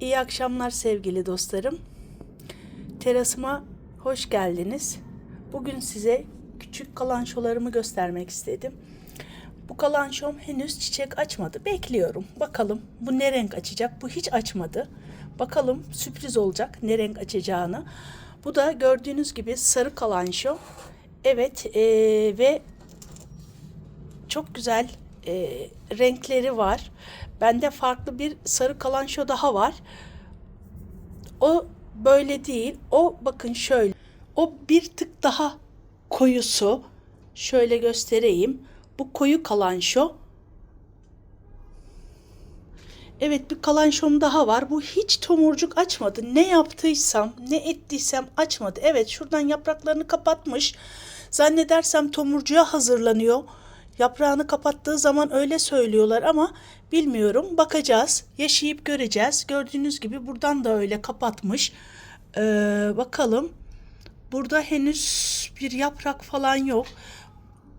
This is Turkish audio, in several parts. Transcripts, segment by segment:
İyi akşamlar sevgili dostlarım. Terasıma hoş geldiniz. Bugün size küçük kalançolarımı göstermek istedim. Bu kalançom henüz çiçek açmadı. Bekliyorum. Bakalım bu ne renk açacak? Bu hiç açmadı. Bakalım sürpriz olacak ne renk açacağını. Bu da gördüğünüz gibi sarı kalanço. Evet eee, ve çok güzel e, renkleri var. Bende farklı bir sarı kalanço daha var. O böyle değil. O bakın şöyle. O bir tık daha koyusu. Şöyle göstereyim. Bu koyu kalanço. Evet bir kalançom daha var. Bu hiç tomurcuk açmadı. Ne yaptıysam, ne ettiysem açmadı. Evet şuradan yapraklarını kapatmış. Zannedersem tomurcuğa hazırlanıyor. Yaprağını kapattığı zaman öyle söylüyorlar ama bilmiyorum. Bakacağız. Yaşayıp göreceğiz. Gördüğünüz gibi buradan da öyle kapatmış. Ee, bakalım. Burada henüz bir yaprak falan yok.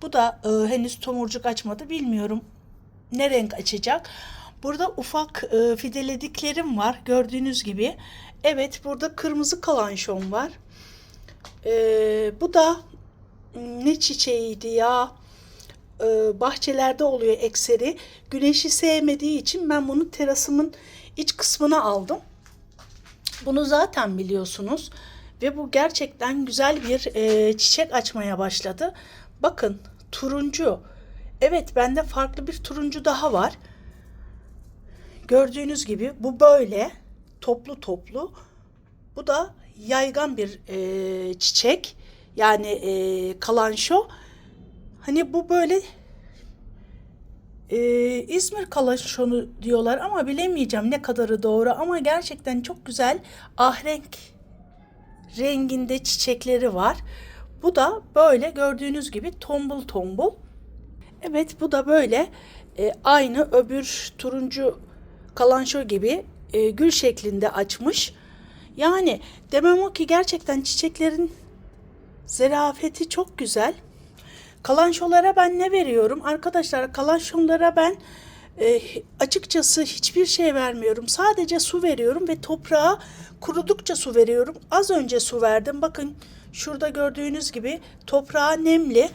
Bu da e, henüz tomurcuk açmadı. Bilmiyorum ne renk açacak. Burada ufak e, fidelediklerim var gördüğünüz gibi. Evet burada kırmızı kalanşon var. E, bu da m, ne çiçeğiydi ya? E, bahçelerde oluyor ekseri. Güneşi sevmediği için ben bunu terasımın iç kısmına aldım. Bunu zaten biliyorsunuz ve bu gerçekten güzel bir e, çiçek açmaya başladı. Bakın turuncu. Evet bende farklı bir turuncu daha var. Gördüğünüz gibi bu böyle toplu toplu. Bu da yaygan bir e, çiçek. Yani e, kalanşo. Hani bu böyle e, İzmir kalanşonu diyorlar ama bilemeyeceğim ne kadarı doğru ama gerçekten çok güzel ahrenk renginde çiçekleri var. Bu da böyle gördüğünüz gibi tombul tombul. Evet bu da böyle e, aynı öbür turuncu kalanço gibi e, gül şeklinde açmış. Yani demem o ki gerçekten çiçeklerin zerafeti çok güzel. Kalançolara ben ne veriyorum? Arkadaşlar kalançolara ben e, açıkçası hiçbir şey vermiyorum. Sadece su veriyorum ve toprağa kurudukça su veriyorum. Az önce su verdim. Bakın şurada gördüğünüz gibi toprağa nemli.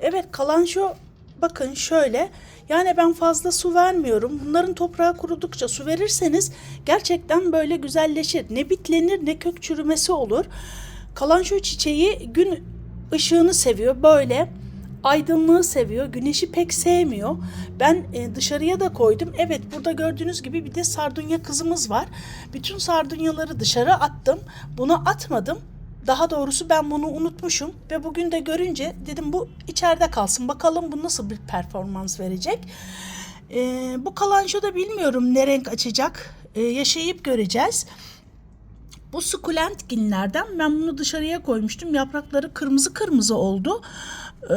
Evet kalanço bakın şöyle. Yani ben fazla su vermiyorum. Bunların toprağa kurudukça su verirseniz gerçekten böyle güzelleşir. Ne bitlenir ne kök çürümesi olur. Kalanço çiçeği gün ışığını seviyor. Böyle aydınlığı seviyor. Güneşi pek sevmiyor. Ben e, dışarıya da koydum. Evet burada gördüğünüz gibi bir de sardunya kızımız var. Bütün sardunyaları dışarı attım. Bunu atmadım. Daha doğrusu ben bunu unutmuşum ve bugün de görünce dedim bu içeride kalsın. Bakalım bu nasıl bir performans verecek. E, bu kalanço da bilmiyorum ne renk açacak. E, yaşayıp göreceğiz. Bu sukulent ginlerden ben bunu dışarıya koymuştum. Yaprakları kırmızı kırmızı oldu. Ee,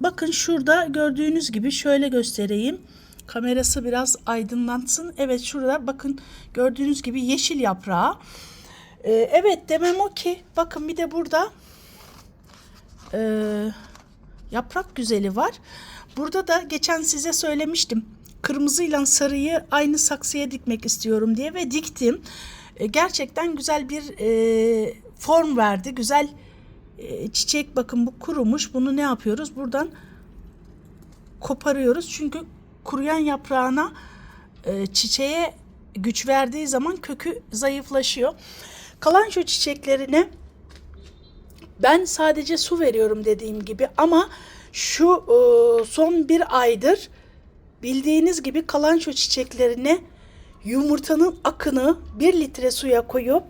bakın şurada gördüğünüz gibi şöyle göstereyim. Kamerası biraz aydınlatsın. Evet şurada bakın gördüğünüz gibi yeşil yaprağı. Ee, evet demem o ki bakın bir de burada e, yaprak güzeli var. Burada da geçen size söylemiştim. Kırmızıyla sarıyı aynı saksıya dikmek istiyorum diye ve diktim. E, gerçekten güzel bir e, form verdi. Güzel e, çiçek bakın bu kurumuş. Bunu ne yapıyoruz? Buradan koparıyoruz. Çünkü kuruyan yaprağına e, çiçeğe güç verdiği zaman kökü zayıflaşıyor. Kalan şu çiçeklerine ben sadece su veriyorum dediğim gibi ama şu e, son bir aydır bildiğiniz gibi kalan şu çiçeklerine yumurtanın akını bir litre suya koyup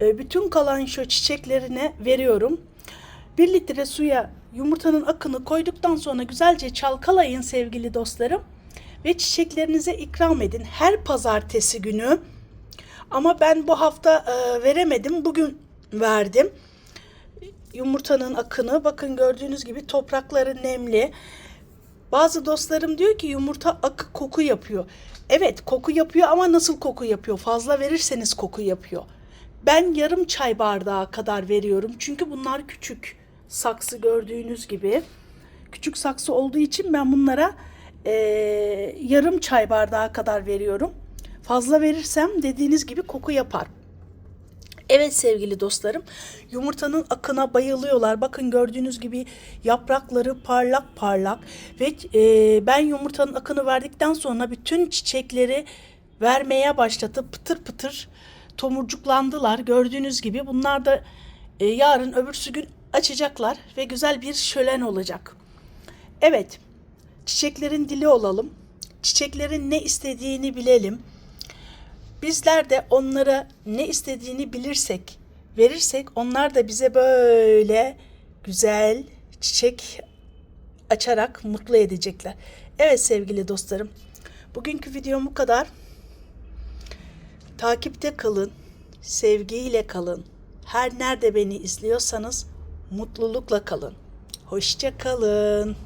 e, bütün kalan şu çiçeklerine veriyorum. Bir litre suya yumurtanın akını koyduktan sonra güzelce çalkalayın sevgili dostlarım ve çiçeklerinize ikram edin her pazartesi günü. Ama ben bu hafta e, veremedim. Bugün verdim. Yumurtanın akını bakın gördüğünüz gibi toprakları nemli. Bazı dostlarım diyor ki yumurta akı koku yapıyor. Evet koku yapıyor ama nasıl koku yapıyor? Fazla verirseniz koku yapıyor. Ben yarım çay bardağı kadar veriyorum. Çünkü bunlar küçük saksı gördüğünüz gibi. Küçük saksı olduğu için ben bunlara eee, yarım çay bardağı kadar veriyorum. Fazla verirsem dediğiniz gibi koku yapar. Evet sevgili dostlarım, yumurtanın akına bayılıyorlar. Bakın gördüğünüz gibi yaprakları parlak parlak ve e, ben yumurtanın akını verdikten sonra bütün çiçekleri vermeye başladı. Pıtır pıtır tomurcuklandılar. Gördüğünüz gibi bunlar da e, yarın öbürsü gün açacaklar ve güzel bir şölen olacak. Evet, çiçeklerin dili olalım. Çiçeklerin ne istediğini bilelim. Bizler de onlara ne istediğini bilirsek, verirsek onlar da bize böyle güzel çiçek açarak mutlu edecekler. Evet sevgili dostlarım. Bugünkü videom bu kadar. Takipte kalın. Sevgiyle kalın. Her nerede beni izliyorsanız mutlulukla kalın. Hoşça kalın.